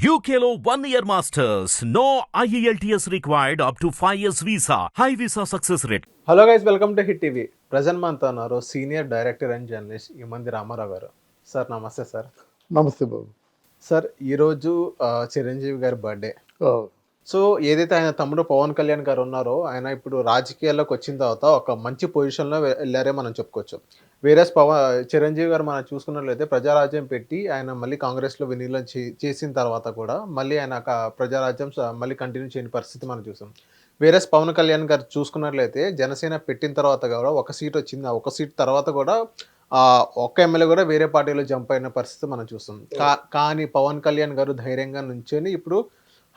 One year masters. No E IELTS required up to 5 years visa. High visa success rate. Hello guys welcome to hit TV present మనతో ఉన్నారు senior director and journalist ఈ మంది Ramarao garu. Sir నమస్తే sir నమస్తే బాబు. Sir ఈరోజు చిరంజీవి గారి birthday ఓ, so ఏదైతే ఆయన తమ్ముడు పవన్ కళ్యాణ్ గారు ఉన్నారో ఆయన ఇప్పుడు రాజకీయాల్లోకి వచ్చిన తర్వాత ఒక మంచి పొజిషన్లో వెళ్ళారే మనం చెప్పుకోవచ్చు. వేరే పవన్ చిరంజీవి గారు మనం చూసుకున్నట్లయితే ప్రజారాజ్యం పెట్టి ఆయన మళ్ళీ కాంగ్రెస్లో విలీనం చే- చేసిన తర్వాత కూడా మళ్ళీ ఆయన ప్రజారాజ్యం మళ్ళీ కంటిన్యూ చేయని పరిస్థితి మనం చూసాం. వేరే పవన్ కళ్యాణ్ గారు చూసుకున్నట్లయితే జనసేన పెట్టిన తర్వాత కూడా ఒక సీట్ వచ్చింది. ఆ ఒక సీట్ తర్వాత కూడా ఆ ఒక్క ఎమ్మెల్యే కూడా వేరే పార్టీలో జంప్ అయిన పరిస్థితి మనం చూస్తాం కా- కానీ పవన్ కళ్యాణ్ గారు ధైర్యంగా నుంచొని ఇప్పుడు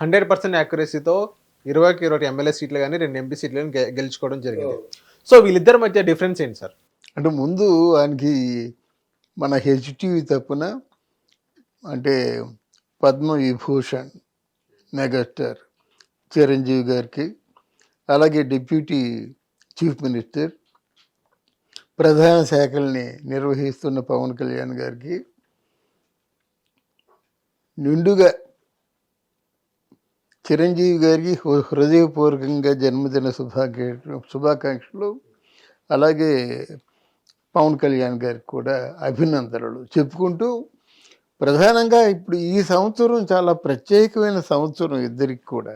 హండ్రెడ్ పర్సెంట్ యాక్యురసీతో ఇరవైకి ఇరవై ఎమ్మెల్యే సీట్లు కానీ రెండు ఎంపీ సీట్లు కానీ గెలుచుకోవడం జరిగింది. సో వీళ్ళిద్దరి మధ్య డిఫరెన్స్ ఏంటి సార్? అంటే ముందు ఆయనకి మన హెచ్టివి తప్పున అంటే పద్మవిభూషణ్ మెగాస్టార్ చిరంజీవి గారికి అలాగే డిప్యూటీ చీఫ్ మినిస్టర్ ప్రధాన శాఖల్ని నిర్వహిస్తున్న పవన్ కళ్యాణ్ గారికి నిండుగా చిరంజీవి గారికి హృ- హృదయపూర్వకంగా జన్మదిన శుభాకాంక్ష శుభాకాంక్షలు. అలాగే పవన్ కళ్యాణ్ గారికి కూడా అభినందనలు. చెప్పుకుంటూ ప్రధానంగా ఇప్పుడు ఈ సంవత్సరం చాలా ప్రత్యేకమైన సంవత్సరం ఇద్దరికి కూడా.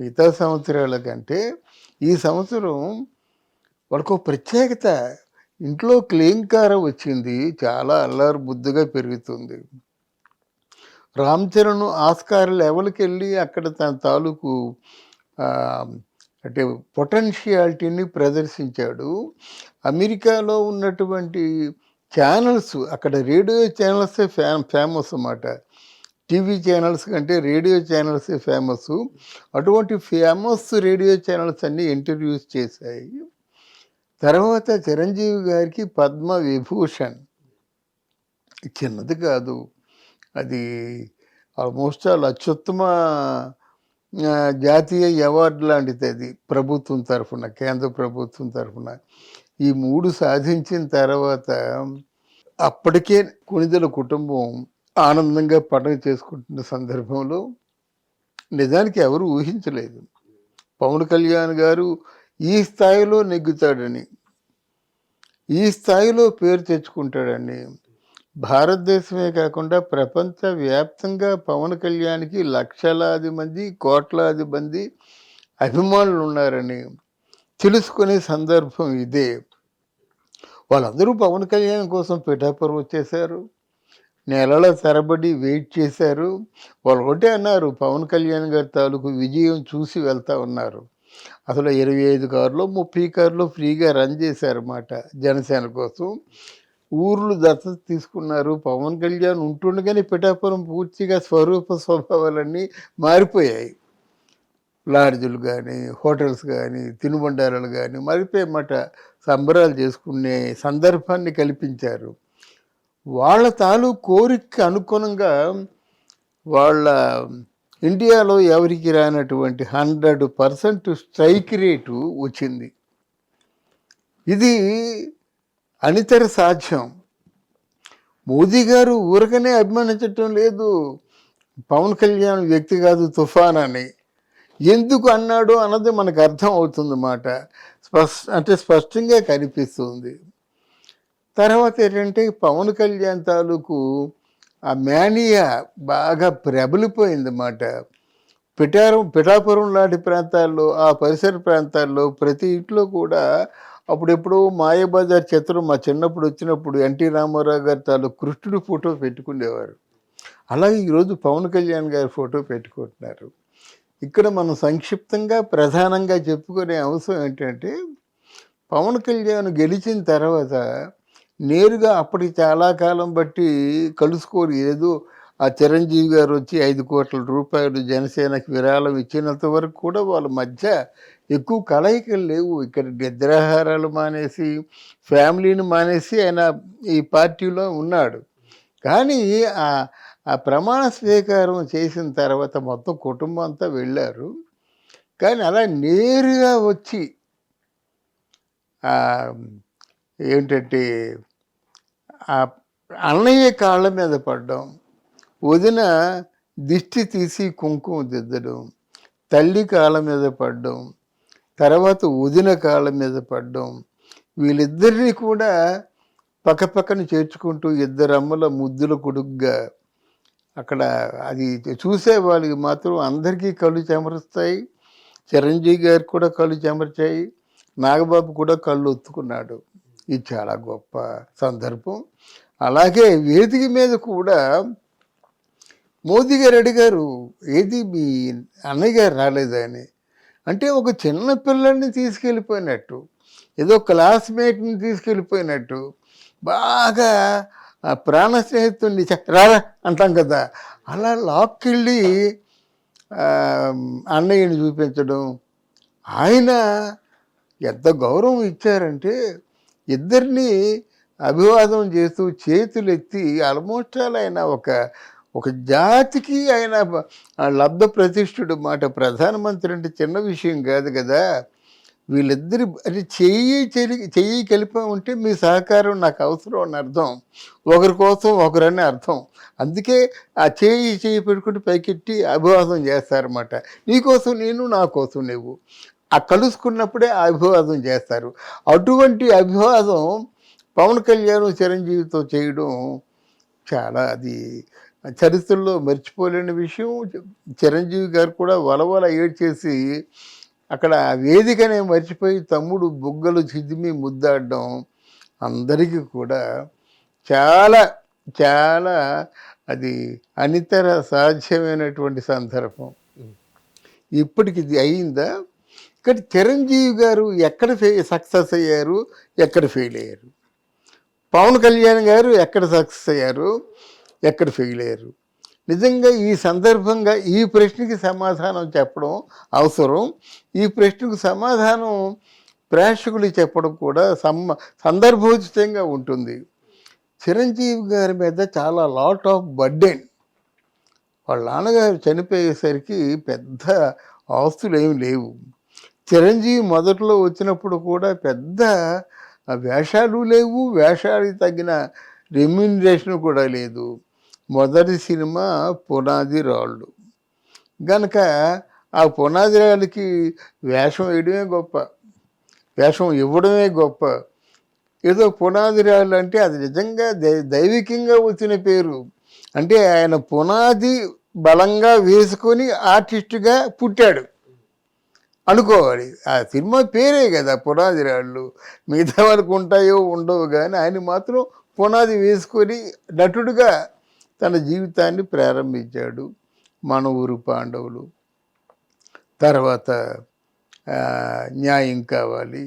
మిగతా సంవత్సరాల కంటే ఈ సంవత్సరం వాళ్ళకు ఒక ప్రత్యేకత. ఇంట్లో క్లీంకారం వచ్చింది చాలా అల్లారు బుద్ధిగా పెరుగుతుంది. రామ్ చరణ్ ఆస్కార్ లెవెల్కి వెళ్ళి అక్కడ తన తాలూకు అంటే పొటెన్షియాలిటీని ప్రదర్శించాడు. అమెరికాలో ఉన్నటువంటి ఛానల్స్ అక్కడ రేడియో ఛానల్సే ఫే ఫేమస్ అన్నమాట. టీవీ ఛానల్స్ కంటే రేడియో ఛానల్సే ఫేమస్. అటువంటి ఫేమస్ రేడియో ఛానల్స్ అన్నీ ఇంటర్వ్యూస్ చేశాయి. తర్వాత చిరంజీవి గారికి పద్మ విభూషణ్. చిన్నది కాదు. అది ఆల్మోస్ట్ చాలా అత్యుత్తమ జాతీయ అవార్డు లాంటిది అది ప్రభుత్వం తరఫున కేంద్ర ప్రభుత్వం తరఫున. ఈ మూడు సాధించిన తర్వాత అప్పటికే కుణిదల కుటుంబం ఆనందంగా పండుగ చేసుకుంటున్న సందర్భంలో నిజానికి ఎవరు ఊహించలేదు. పవన్ కళ్యాణ్ గారు ఈ స్థాయిలో నెగ్గుతాడని ఈ స్థాయిలో పేరు తెచ్చుకుంటాడని భారతదేశమే కాకుండా ప్రపంచ వ్యాప్తంగా పవన్ కళ్యాణ్కి లక్షలాది మంది కోట్లాది మంది అభిమానులు ఉన్నారని తెలుసుకునే సందర్భం ఇదే. వాళ్ళందరూ పవన్ కళ్యాణ్ కోసం పిఠాపురం వచ్చేసారు నెలల తరబడి వెయిట్ చేశారు. వాళ్ళు ఒకటే అన్నారు పవన్ కళ్యాణ్ గారి తాలూకు విజయం చూసి వెళ్తా ఉన్నారు. అసలు ఇరవై ఐదు కార్లు ముప్పై కార్లు ఫ్రీగా రన్ చేశారన్నమాట జనసేన కోసం. ఊర్లు దత్తత తీసుకున్నారు. పవన్ కళ్యాణ్ ఉంటుండగానే పిఠాపురం పూర్తిగా స్వరూప స్వభావాలన్నీ మారిపోయాయి. లాడ్జులు కానీ హోటల్స్ కానీ తినుబండారాలు కానీ మారిపోయమాట సంబరాలు చేసుకునే సందర్భాన్ని కల్పించారు. వాళ్ళ తాలూ కోరిక అనుగుణంగా వాళ్ళ ఇండియాలో ఎవరికి రానటువంటి హండ్రెడ్ పర్సెంట్ స్ట్రైక్ రేటు వచ్చింది. ఇది అనితర సాధ్యం. మోదీ గారు ఊరకనే అభిమానించటం లేదు. పవన్ కళ్యాణ్ వ్యక్తి కాదు తుఫాన్ అని ఎందుకు అన్నాడు అన్నది మనకు అర్థం అవుతుందన్నమాట స్పష్ట అంటే స్పష్టంగా కనిపిస్తుంది. తర్వాత ఏంటంటే పవన్ కళ్యాణ్ తాలూకు ఆ మేనియా బాగా ప్రబలిపోయిందన్నమాట పిఠారం పిఠాపురం లాంటి ప్రాంతాల్లో ఆ పరిసర ప్రాంతాల్లో ప్రతి ఇంట్లో కూడా అప్పుడెప్పుడు మాయాబజార్ చిత్రం మా చిన్నప్పుడు వచ్చినప్పుడు ఎన్టీ రామారావు గారి తాలూ కృష్ణుడి ఫోటో పెట్టుకునేవారు. అలాగే ఈరోజు పవన్ కళ్యాణ్ గారి ఫోటో పెట్టుకుంటున్నారు. ఇక్కడ మనం సంక్షిప్తంగా ప్రధానంగా చెప్పుకునే అంశం ఏంటంటే పవన్ కళ్యాణ్ గెలిచిన తర్వాత నేరుగా అప్పటికి చాలా కాలం బట్టి కలుసుకోరు. ఏదో ఆ చిరంజీవి గారు వచ్చి ఐదు కోట్ల రూపాయలు జనసేనకి విరాళం ఇచ్చినంత వరకు కూడా వాళ్ళ మధ్య ఎక్కువ కలయికలు లేవు. ఇక్కడ నిద్రాహారాలు మానేసి ఫ్యామిలీని మానేసి ఆయన ఈ పార్టీలో ఉన్నాడు. కానీ ఆ ఆ ప్రమాణ స్వీకారం చేసిన తర్వాత మొత్తం కుటుంబం అంతా వెళ్ళారు. కానీ అలా నేరుగా వచ్చి ఏంటంటే ఆ అన్నయ్య కాళ్ళ మీద పడ్డం వదిన దిష్టి తీసి కుంకుమ దిద్దడం తల్లి కాళ్ళ మీద పడడం తర్వాత వదిన కాళ్ళ మీద పడ్డం. వీళ్ళిద్దరినీ కూడా పక్కపక్కన చేర్చుకుంటూ ఇద్దరు అమ్మల ముద్దుల కొడుగ్గా అక్కడ అది చూసే వాళ్ళకి మాత్రం అందరికీ కళ్ళు చెమరుస్తాయి. చిరంజీవి గారికి కూడా కళ్ళు చెమర్చాయి. నాగబాబు కూడా కళ్ళు ఒత్తుకున్నాడు. ఇది చాలా గొప్ప సందర్భం. అలాగే వేదిక మీద కూడా మోదీ గారు అడిగారు ఏది మీ అన్నయ్య గారు రాలేదా అని? అంటే ఒక చిన్న పిల్లల్ని తీసుకెళ్ళిపోయినట్టు ఏదో క్లాస్మేట్ని తీసుకెళ్ళిపోయినట్టు బాగా ప్రాణ స్నేహితుడిని రారా అంటాం కదా అలా లాక్కెళ్ళి అన్నయ్యని చూపించడం ఆయన ఎంత గౌరవం ఇచ్చారంటే ఇద్దరిని అభివాదం చేస్తూ చేతులు ఎత్తి ఆల్మోస్ట్ ఆల్ ఆయన ఒక ఒక జాతికి ఆయన ఆ లబ్ధ ప్రతిష్ఠుడు మాట ప్రధానమంత్రి అంటే చిన్న విషయం కాదు కదా. వీళ్ళిద్దరి అది చెయ్యి చెయ్యి చెయ్యి కలిపి ఉంటే మీ సహకారం నాకు అవసరం అని అర్థం. ఒకరి కోసం ఒకరని అర్థం. అందుకే ఆ చేయి చేయి పెట్టుకుంటే పైకెట్టి అభివాదం చేస్తారన్నమాట. నీకోసం నేను నా కోసం నువ్వు. ఆ కలుసుకున్నప్పుడే ఆ అభివాదం చేస్తారు. అటువంటి అభివాదం పవన్ కళ్యాణ్ చిరంజీవితో చేయడం చాలా అది చరిత్రలో మర్చిపోలేని విషయం చిరంజీవి గారు కూడా వలవల ఏడ్చేసి అక్కడ వేదికనే మర్చిపోయి తమ్ముడు బుగ్గలు చిదిమి ముద్దాడడం అందరికీ కూడా చాలా చాలా అది అనితర సాధ్యమైనటువంటి సందర్భం. ఇప్పటికి ఇది అయిందా? ఇక్కడ చిరంజీవి గారు ఎక్కడ ఫె సక్సెస్ అయ్యారు? ఎక్కడ ఫెయిల్ అయ్యారు? పవన్ కళ్యాణ్ గారు ఎక్కడ సక్సెస్ అయ్యారు? ఎక్కడ ఫెయిల్ అయ్యారు? నిజంగా ఈ సందర్భంగా ఈ ప్రశ్నకి సమాధానం చెప్పడం అవసరం. ఈ ప్రశ్నకు సమాధానం ప్రేక్షకులు చెప్పడం కూడా సమ్ సందర్భోచితంగా ఉంటుంది. చిరంజీవి గారి మీద చాలా లాట్ ఆఫ్ బర్డెన్ వాళ్ళ నాన్నగారు చనిపోయేసరికి పెద్ద ఆస్తులు ఏమి లేవు. చిరంజీవి మొదట్లో వచ్చినప్పుడు కూడా పెద్ద వేషాలు లేవు. వేషాలకు తగిన రెమ్యూనరేషన్ కూడా లేదు. మొదటి సినిమా పునాది రాళ్ళు గనక ఆ పునాది రాళ్ళకి వేషం వేయడమే గొప్ప. వేషం ఇవ్వడమే గొప్ప. ఏదో పునాది రాళ్ళు అంటే అది నిజంగా దై దైవికంగా వచ్చిన పేరు. అంటే ఆయన పునాది బలంగా వేసుకొని ఆర్టిస్ట్గా పుట్టాడు. అనుకోవాలి. ఆ సినిమా పేరే కదా పునాది రాళ్ళు మిగతా వరకు ఉంటాయో ఉండవు కానీ ఆయన మాత్రం పునాది వేసుకొని నటుడుగా తన జీవితాన్ని ప్రారంభించాడు మన ఊరు పాండవులు. తర్వాత న్యాయం కావాలి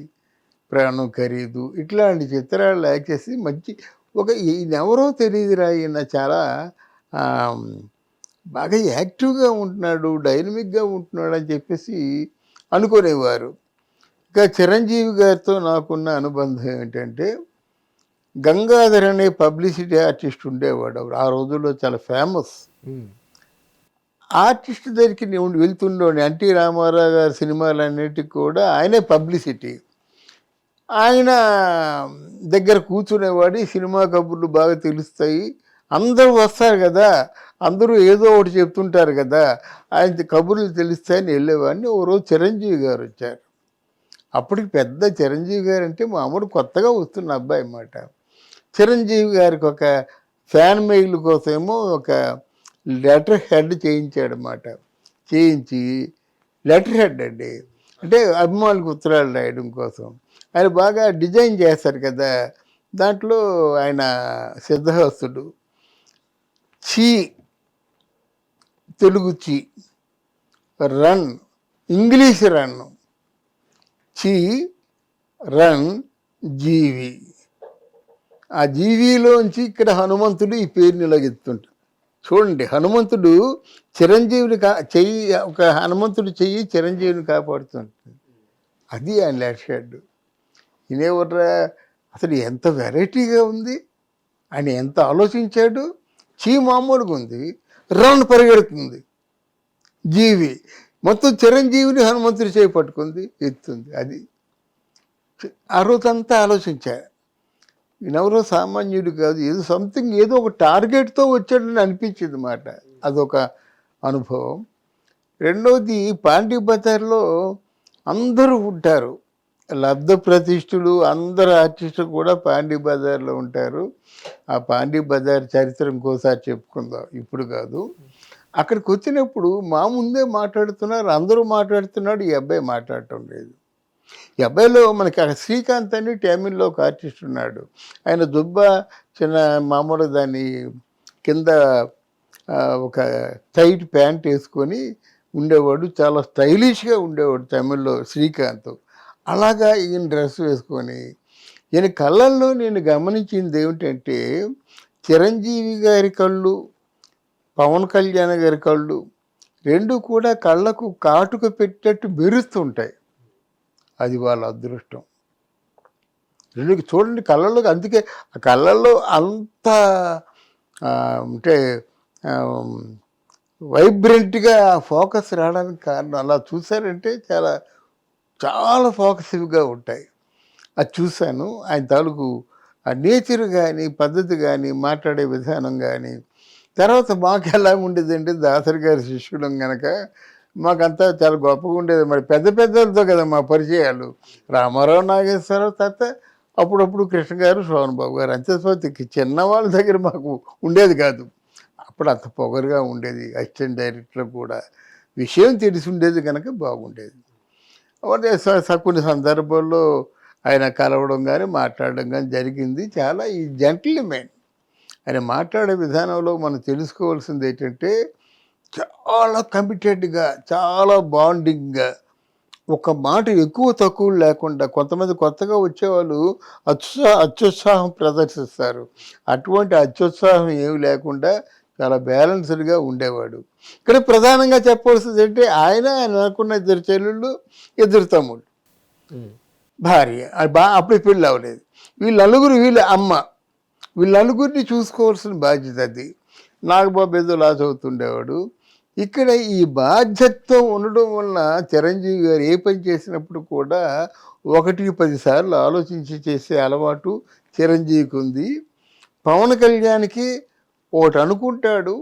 ప్రాణం ఖరీదు ఇట్లాంటి చిత్రాలు యాక్ట్ చేసి మంచి ఒక ఈయన ఎవరో తెలియదురా ఈయన చాలా బాగా యాక్టివ్గా ఉంటున్నాడు డైనమిక్గా ఉంటున్నాడు అని చెప్పేసి అనుకునేవారు. ఇంకా చిరంజీవి గారితో నాకున్న అనుబంధం ఏంటంటే గంగాధర్ అనే పబ్లిసిటీ ఆర్టిస్ట్ ఉండేవాడు ఆ రోజుల్లో చాలా ఫేమస్. ఆర్టిస్ట్ దగ్గరికి నేను వెళ్తుండేవాడిని. ఎన్టీ రామారావు గారి సినిమాలన్నిటికీ కూడా ఆయనే పబ్లిసిటీ. ఆయన దగ్గర కూర్చునేవాడు. సినిమా కబుర్లు బాగా తెలుస్తాయి. అందరూ వస్తారు కదా. అందరూ ఏదో ఒకటి చెప్తుంటారు కదా. ఆయన కబుర్లు తెలుస్తాయని వెళ్ళేవాడిని. ఓ రోజు చిరంజీవి గారు వచ్చారు. అప్పటికి పెద్ద చిరంజీవి గారు అంటే మామూలు కొత్తగా వస్తున్న అబ్బాయి అన్నమాట. చిరంజీవి గారికి ఒక ఫ్యాన్ మెయిల్ కోసమేమో ఒక లెటర్ హెడ్ చేయించాడు అన్నమాట చేయించి లెటర్ హెడ్ అండి. అంటే అభిమానులకు ఉత్తరాలు రాయడం కోసం. ఆయన బాగా డిజైన్ చేస్తారు కదా. దాంట్లో ఆయన సిద్ధహస్తుడు. చీ తెలుగు చీ రన్ ఇంగ్లీష్ రన్. చీ రన్ జీవి. ఆ జీవిలోంచి ఇక్కడ హనుమంతుడు ఈ పేరుని ఇలాగెత్తుంటాడు చూడండి హనుమంతుడు చిరంజీవిని కా చెయ్యి ఒక హనుమంతుడు చెయ్యి చిరంజీవిని కాపాడుతుంటుంది అది ఆయన లెట్ ఇనేవర్రా అసలు ఎంత వెరైటీగా ఉంది ఆయన ఎంత ఆలోచించాడు చీ మామూలుగా ఉంది రన్ పరిగెడుతుంది. జీవి మొత్తం చిరంజీవిని హనుమంతుడు చేయి పట్టుకుంది ఎత్తుంది. అది ఆ రోజంతా ఆలోచించారు ఈయనెవరో సామాన్యుడు కాదు. ఏదో సంథింగ్ ఏదో ఒక టార్గెట్తో వచ్చాడని అనిపించింది మాట. అదొక అనుభవం. రెండవది పాండి బజార్లో అందరూ ఉంటారు. లబ్ధ ప్రతిష్ఠులు అందరు ఆర్టిస్టులు కూడా పాండి బజార్లో ఉంటారు. ఆ పాండి బజార్ చరిత్ర ఇంకోసారి చెప్పుకుందాం. ఇప్పుడు కాదు. అక్కడికి వచ్చినప్పుడు మా ముందే మాట్లాడుతున్నారు అందరూ మాట్లాడుతున్నాడు ఈ అబ్బాయి మాట్లాడటం లేదు. ఈ అబ్బాయిలో మనకి అక్కడ శ్రీకాంత్ అని టామిల్లో ఒక ఆర్టిస్ట్ ఉన్నాడు. ఆయన దుబ్బ చిన్న మామూలు దాన్ని కింద ఒక టైట్ ప్యాంట్ వేసుకొని ఉండేవాడు. చాలా స్టైలిష్గా ఉండేవాడు తమిళ్ళో శ్రీకాంత్. అలాగా ఈయన డ్రెస్ వేసుకొని ఈయన కళ్ళల్లో నేను గమనించింది ఏమిటంటే చిరంజీవి గారి కళ్ళు పవన్ కళ్యాణ్ గారి కళ్ళు రెండు కూడా కళ్ళకు కాటుక పెట్టేట్టు మెరుస్తుంటాయి. అది వాళ్ళ అదృష్టం. రెండు చూడండి కళ్ళల్లో అందుకే ఆ కళ్ళల్లో అంత అంటే వైబ్రెంట్గా ఫోకస్ రావడానికి కారణం. అలా చూశారంటే చాలా చాలా ఫోకసివ్గా ఉంటాయి. అది చూశాను. ఆయన తాలూకు ఆ నేచర్ కానీ పద్ధతి కానీ మాట్లాడే విధానం కానీ తర్వాత మాకు ఎలా ఉండేదంటే దాసరి గారి శిష్యుడు కనుక మాకంతా చాలా గొప్పగా ఉండేది. మరి పెద్ద పెద్దలతో కదా మా పరిచయాలు. రామారావు నాగేశ్వరరావు తర్వాత అప్పుడప్పుడు కృష్ణ గారు శోభన్ బాబు గారు అంతేస్వతికి చిన్న వాళ్ళ దగ్గర మాకు ఉండేది కాదు. అప్పుడు అంత పొగరుగా ఉండేది. అసిస్టెంట్ డైరెక్టర్ కూడా. విషయం తెలిసి ఉండేది కనుక బాగుండేది. స- కొన్ని సందర్భాల్లో ఆయన కలవడం కానీ మాట్లాడడం కానీ జరిగింది. చాలా ఈ జెంటిల్మెన్. ఆయన మాట్లాడే విధానంలో మనం తెలుసుకోవాల్సింది ఏంటంటే చాలా కమిటెడ్గా చాలా బాండింగ్గా ఒక మాట ఎక్కువ తక్కువ లేకుండా కొంతమంది కొత్తగా వచ్చేవాళ్ళు అత్యుత్సా అత్యుత్సాహం ప్రదర్శిస్తారు. అటువంటి అత్యుత్సాహం ఏమి లేకుండా చాలా బ్యాలెన్స్డ్గా ఉండేవాడు. ఇక్కడ ప్రధానంగా చెప్పవలసింది అంటే ఆయన ఆయన అనుకున్న ఇద్దరు చెల్లెళ్ళు ఇద్దరు తమ్ముళ్ళు. భార్య బా అప్పుడు పెళ్ళి అవ్వలేదు. వీళ్ళ నలుగురు వీళ్ళ అమ్మ. వీళ్ళ నలుగురిని చూసుకోవాల్సిన బాధ్యత అది. నాగబాబు ఏదో లా చదువుతుండేవాడు. ఇక్కడ ఈ బాధ్యత్వం ఉండడం వలన చిరంజీవి గారు ఏ పని చేసినప్పుడు కూడా ఒకటికి పదిసార్లు ఆలోచించి చేసే అలవాటు చిరంజీవికి ఉంది. పవన్ కళ్యాణ్కి ఒకటి అనుకుంటాడు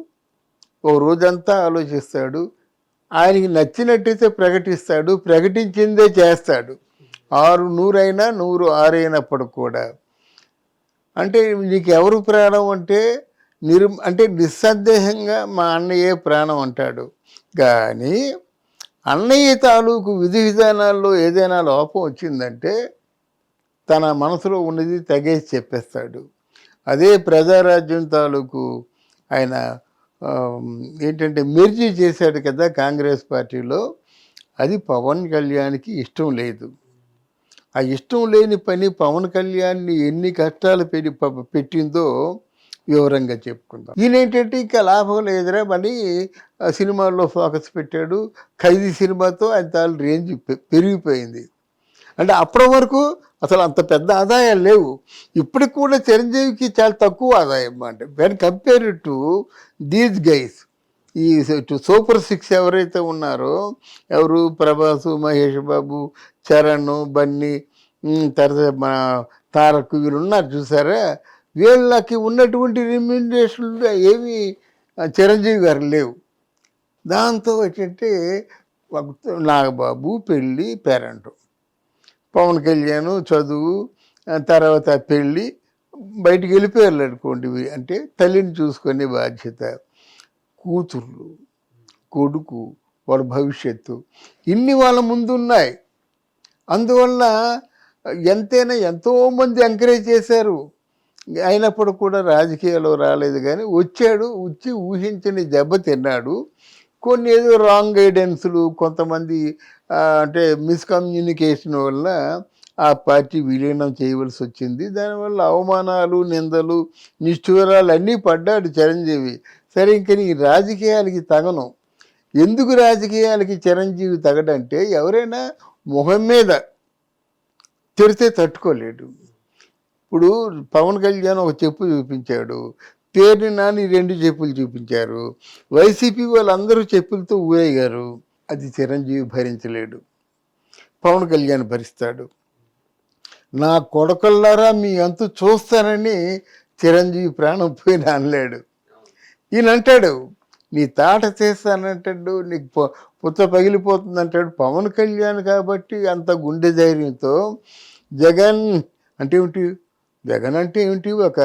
ఓ రోజంతా ఆలోచిస్తాడు ఆయనకి నచ్చినట్టయితే ప్రకటిస్తాడు ప్రకటించిందే చేస్తాడు. ఆరు నూరైనా నూరు ఆరైనప్పుడు కూడా. అంటే నీకు ఎవరు ప్రాణం అంటే నిరు అంటే నిస్సందేహంగా మా అన్నయ్యే ప్రాణం అంటాడు. కానీ అన్నయ్య తాలూకు విధి విధానాల్లో ఏదైనా లోపం వచ్చిందంటే తన మనసులో ఉన్నది తగేసి చెప్పేస్తాడు. అదే ప్రజారాజ్యం తాలూకు ఆయన ఏంటంటే మెర్జీ చేశాడు కదా కాంగ్రెస్ పార్టీలో అది పవన్ కళ్యాణ్కి ఇష్టం లేదు. ఆ ఇష్టం లేని పని పవన్ కళ్యాణ్ని ఎన్ని కష్టాలు పెట్టి పెట్టిందో వివరంగా చెప్పుకుందాం. ఈయన ఏంటంటే ఇంకా లాభం లేదురా మళ్ళీ ఆ సినిమాల్లో ఫోకస్ పెట్టాడు. ఖైదీ సినిమాతో ఆయన తాను రేంజ్ పె- పెరిగిపోయింది. అంటే అప్పటి వరకు అసలు అంత పెద్ద ఆదాయాలు లేవు. ఇప్పటికి కూడా చిరంజీవికి చాలా తక్కువ ఆదాయం అంటే when compare to these guys ఈ సూపర్ సిక్స్ ఎవరైతే ఉన్నారో ఎవరు? ప్రభాసు మహేష్ బాబు చరణ్ బన్నీ తర్వాత మన తారక్ వీళ్ళు ఉన్నారు చూసారా? వీళ్ళకి ఉన్నటువంటి రిమ్యూనరేషన్లు ఏమి చిరంజీవి గారు లేవు. దాంతో ఏంటంటే నాగబాబు పెళ్ళి పేరెంట్. పవన్ కళ్యాణ్ చదువు తర్వాత పెళ్ళి బయటికి వెళ్ళిపోయారు అనుకోండి అంటే తల్లిని చూసుకునే బాధ్యత కూతుర్లు కొడుకు వాళ్ళ భవిష్యత్తు ఇన్ని వాళ్ళ ముందున్నాయి. అందువల్ల ఎంతైనా ఎంతోమంది ఎంకరేజ్ చేశారు. అయినప్పుడు కూడా రాజకీయాల్లో రాలేదు కానీ వచ్చాడు వచ్చి ఊహించని దెబ్బ తిన్నాడు. కొన్ని ఏదో రాంగ్ గైడెన్స్లు కొంతమంది అంటే మిస్కమ్యూనికేషన్ వల్ల ఆ పార్టీ విలీనం చేయవలసి వచ్చింది. దానివల్ల అవమానాలు నిందలు నిష్ఠూరాలు అన్నీ పడ్డాడు చిరంజీవి. సరే ఇంక నీ రాజకీయాలకి తగను. ఎందుకు రాజకీయాలకి చిరంజీవి తగడంటే ఎవరైనా మొహం మీద తిరితే తట్టుకోలేడు. ఇప్పుడు పవన్ కళ్యాణ్ ఒక చెప్పు చూపించాడు. పేరుని నాని రెండు చెప్పులు చూపించారు. వైసీపీ వాళ్ళందరూ చెప్పులతో ఊరేగారు. అది చిరంజీవి భరించలేడు. పవన్ కళ్యాణ్ భరిస్తాడు. నా కొడకల్లారా మీ అంత చూస్తానని చిరంజీవి ప్రాణం పోయిన అనలేడు. ఈయన అంటాడు నీ తాట చేస్తానంటాడు నీకు పుత్త పగిలిపోతుంది అంటాడు పవన్ కళ్యాణ్ కాబట్టి అంత గుండె ధైర్యంతో జగన్ అంటే ఏమిటి? జగన్ అంటే ఏమిటి ఒక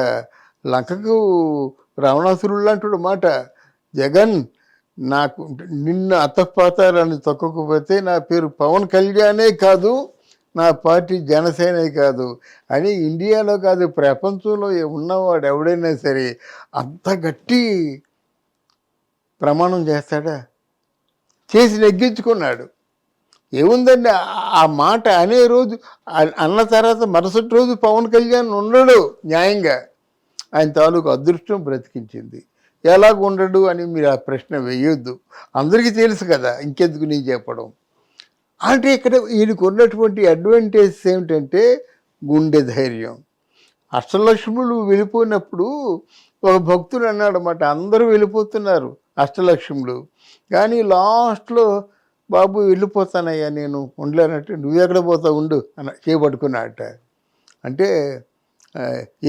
లంకకు రావణాసురుడు అంటాడు మాట. జగన్ నాకు నిన్ను అత్తపాతాలని తొక్కకపోతే నా పేరు పవన్ కళ్యాణే కాదు నా పార్టీ జనసేనే కాదు అని ఇండియాలో కాదు ప్రపంచంలో ఉన్నవాడు ఎవడైనా సరే అంత గట్టి ప్రమాణం చేస్తాడా? చేసి నెగ్గించుకున్నాడు. ఏముందండి? ఆ- మాట అనే రోజు అన్న తర్వాత మరుసటి రోజు పవన్ కళ్యాణ్ ఉండడు న్యాయంగా. ఆయన తాలూకు అదృష్టం బ్రతికించింది. ఎలాగ ఉండడు అని మీరు ఆ ప్రశ్న వేయొద్దు. అందరికీ తెలుసు కదా ఇంకెందుకు నేను చెప్పడం? అంటే ఇక్కడ ఈయనకు ఉన్నటువంటి అడ్వాంటేజ్ ఏమిటంటే గుండె ధైర్యం. అష్టలక్ష్ములు వెళ్ళిపోయినప్పుడు ఒక భక్తుడు అన్నాడు అన్నమాట అందరూ వెళ్ళిపోతున్నారు అష్టలక్ష్ములు. కానీ లాస్ట్లో బాబు వెళ్ళిపోతానయ్యా నేను ఉండలేనట్టు నువ్వు ఎక్కడ పోతావు ఉండు అని చేపట్టుకున్నట్ట అంటే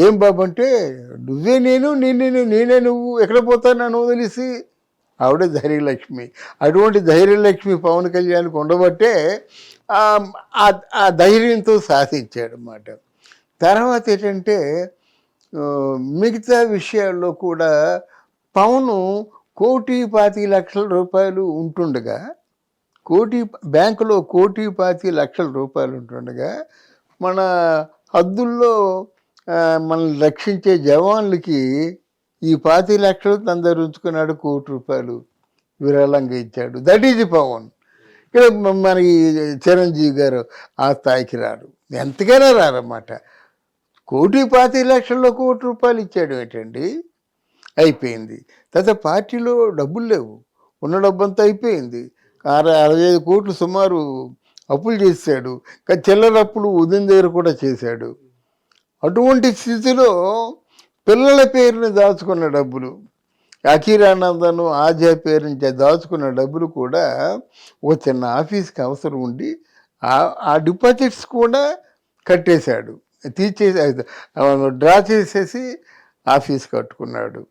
ఏం బాబు అంటే నువ్వే నేను నేనే నేనే నువ్వు ఎక్కడ పోతానని వదిలేసి ఆవిడే ధైర్యలక్ష్మి. అటువంటి ధైర్యలక్ష్మి పవన్ కళ్యాణ్కి ఉండబట్టే ఆ- ధైర్యంతో సాధించాడు అన్నమాట తర్వాత ఏంటంటే మిగతా విషయాల్లో కూడా పవను కోటి పాతి లక్షల రూపాయలు ఉంటుండగా కోటి బ్యాంకులో కోటి పాతి లక్షల రూపాయలు ఉంటుండగా మన హద్దుల్లో మనల్ని రక్షించే జవాన్లకి ఈ పాతి లక్షలు తన ఉంచుకున్నాడు కోటి రూపాయలు విరాళంగా ఇచ్చాడు. దట్ ఈజ్ పవన్ ఇక్కడ మనకి చిరంజీవి గారు ఆ స్థాయికి రారు. ఎంతకైనా రారన్నమాట. కోటి పాతి లక్షల్లో కోటి రూపాయలు ఇచ్చాడు ఏంటండి? అయిపోయింది. తర్వాత పార్టీలో డబ్బులు లేవు. ఉన్న డబ్బంతా అయిపోయింది. అరవై ఐదు కోట్లు సుమారు అప్పులు చేశాడు. చిల్లర అప్పులు ఉదయం దగ్గర కూడా చేశాడు. అటువంటి స్థితిలో పిల్లల పేరుని దాచుకున్న డబ్బులు అఖీరానందను ఆజా పేరు నుంచి దాచుకున్న డబ్బులు కూడా ఒక చిన్న ఆఫీస్కి అవసరం ఉండి ఆ- ఆ డిపాజిట్స్ కూడా కట్టేశాడు. తీసేసి డ్రా చేసేసి ఆఫీస్ కట్టుకున్నాడు.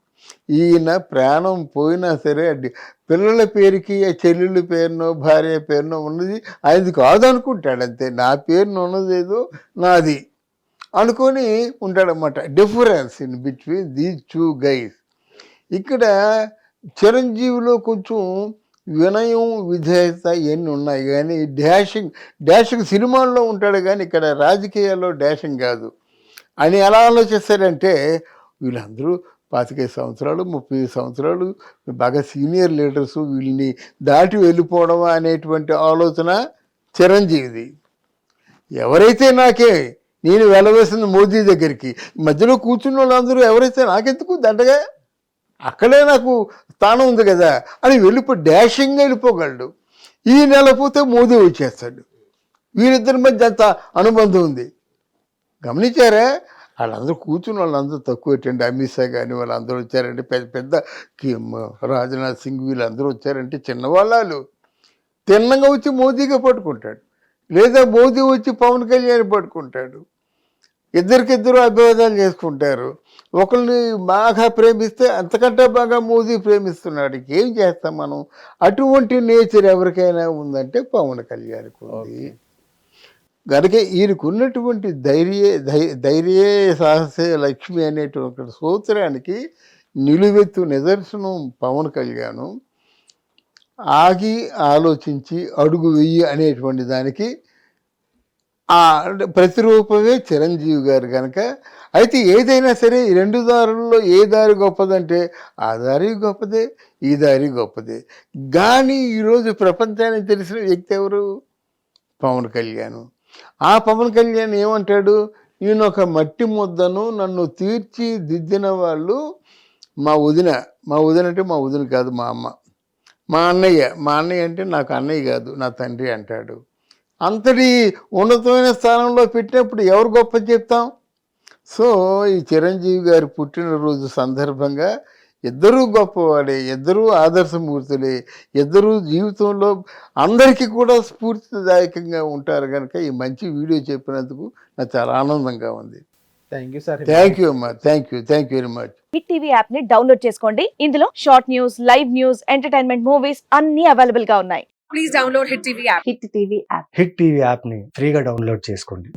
ఈయన ప్రాణం పోయినా సరే అది పిల్లల పేరుకి చెల్లెళ్ళ పేరునో భార్య పేరునో ఉన్నది. ఆయనది కాదనుకుంటాడు అంతే. నా పేరున ఉన్నది ఏదో నాది అనుకొని ఉంటాడనమాట difference in between these two guys. ఇక్కడ చిరంజీవిలో కొంచెం వినయం విధేయత ఇవన్నీ ఉన్నాయి కానీ డాషింగ్ డాషింగ్ సినిమాల్లో ఉంటాడు కానీ ఇక్కడ రాజకీయాల్లో డాషింగ్ కాదు. అని ఎలా ఆలోచిస్తారంటే వీళ్ళందరూ పాతిక సంవత్సరాలు ముప్పై సంవత్సరాలు బాగా సీనియర్ లీడర్స్ వీళ్ళని దాటి వెళ్ళిపోవడం అనేటువంటి ఆలోచన చిరంజీవిది. ఎవరైతే నాకే నేను వెళ్ళవలసింది మోదీ దగ్గరికి మధ్యలో కూర్చున్న వాళ్ళందరూ ఎవరైతే నాకెందుకు దండగా? అక్కడే నాకు స్థానం ఉంది కదా అని వెళ్ళిపో డాషింగ్గా వెళ్ళిపోగలడు. ఈ నెల పోతే మోదీ వచ్చేస్తాడు. వీరిద్దరి మధ్య అంత అనుబంధం ఉంది. గమనించారా? వాళ్ళందరూ కూర్చుని వాళ్ళందరూ తక్కువ పెట్టండి అమిత్ షా కానీ వాళ్ళందరూ వచ్చారంటే పెద్ద పెద్ద రాజ్నాథ్ సింగ్ వీళ్ళందరూ వచ్చారంటే చిన్నవాళ్ళు తిన్నగా వచ్చి మోదీగా పట్టుకుంటాడు. లేదా మోదీ వచ్చి పవన్ కళ్యాణ్ పట్టుకుంటాడు. ఇద్దరికిద్దరు అభ్యర్థాలు చేసుకుంటారు. ఒకరిని బాగా ప్రేమిస్తే అంతకంటే బాగా మోదీ ప్రేమిస్తున్నాడు. ఏం చేస్తాం మనం? అటువంటి నేచర్ ఎవరికైనా ఉందంటే పవన్ కళ్యాణ్కి ఉంది. కనుక ఈయనకున్నటువంటి ధైర్య ధై- ధైర్యే సాహసే లక్ష్మి అనేటువంటి సూత్రానికి నిలువెత్తు నిదర్శనం పవన్ కళ్యాణ్. ఆగి ఆలోచించి అడుగు వెయ్యి అనేటువంటి దానికి ఆ ప్రతిరూపమే చిరంజీవి గారు కనుక అయితే ఏదైనా సరే ఈ రెండు దారుల్లో ఏ దారి గొప్పదంటే ఆ దారి గొప్పదే ఈ దారి గొప్పదే. కానీ ఈరోజు ప్రపంచానికి తెలిసిన వ్యక్తి ఎవరు? పవన్ కళ్యాణ్. ఆ పవన్ కళ్యాణ్ ఏమంటాడు? నేను ఒక మట్టి ముద్దను నన్ను తీర్చి దిద్దిన వాళ్ళు మా వదిన. మా వదిన అంటే మా వదిన కాదు మా అమ్మ. మా అన్నయ్య. మా అన్నయ్య అంటే నాకు అన్నయ్య కాదు నా తండ్రి అంటాడు. అంతటి ఉన్నతమైన స్థానంలో పెట్టినప్పుడు ఎవరు గొప్ప చెప్తాం? సో ఈ చిరంజీవి గారి పుట్టినరోజు సందర్భంగా ఇద్దరూ గొప్పవాడే ఇద్దరూ ఆదర్శమూర్తులే ఇద్దరూ జీవితంలో అందరికీ కూడా స్ఫూర్తిదాయకంగా ఉంటారు కనుక ఈ మంచి వీడియో చెప్పినందుకు నాకు చాలా ఆనందంగా ఉంది. Thank you sir thank you అమ్మా. Thank you thank you very much hit TV యాప్ని డౌన్లోడ్ చేసుకోండి. ఇందులో short news live news entertainment movies అన్ని అవైలబుల్గా ఉన్నాయి. Download Hit TV app. Hit TV app hit TV యాప్ని ఫ్రీగా డౌన్లోడ్ చేసుకోండి.